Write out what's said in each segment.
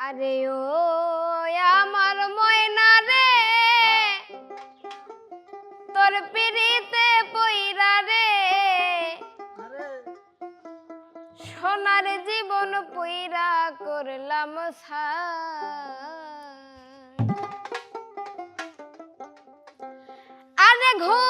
আরে ও আমার ময়না রে। তোর পিড়িতে পইরা রে। সোনার জীবন পইরা করলাম আরে ঘুম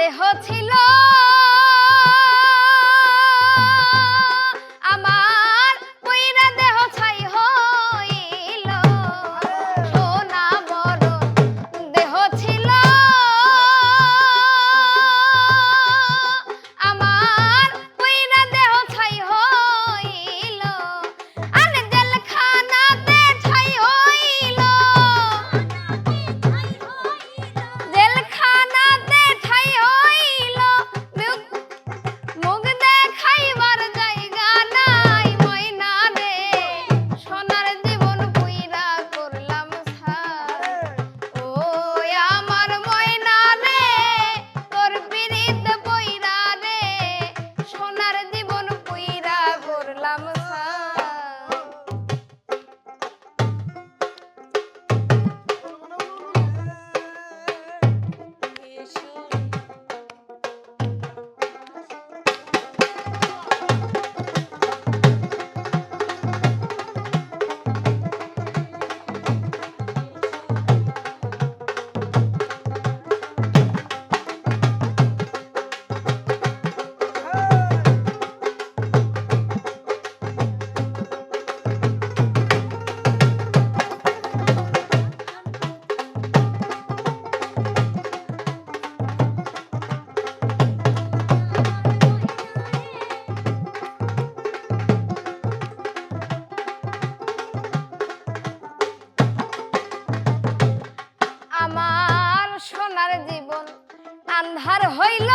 দেহ ছিল। আন্ধার হইল।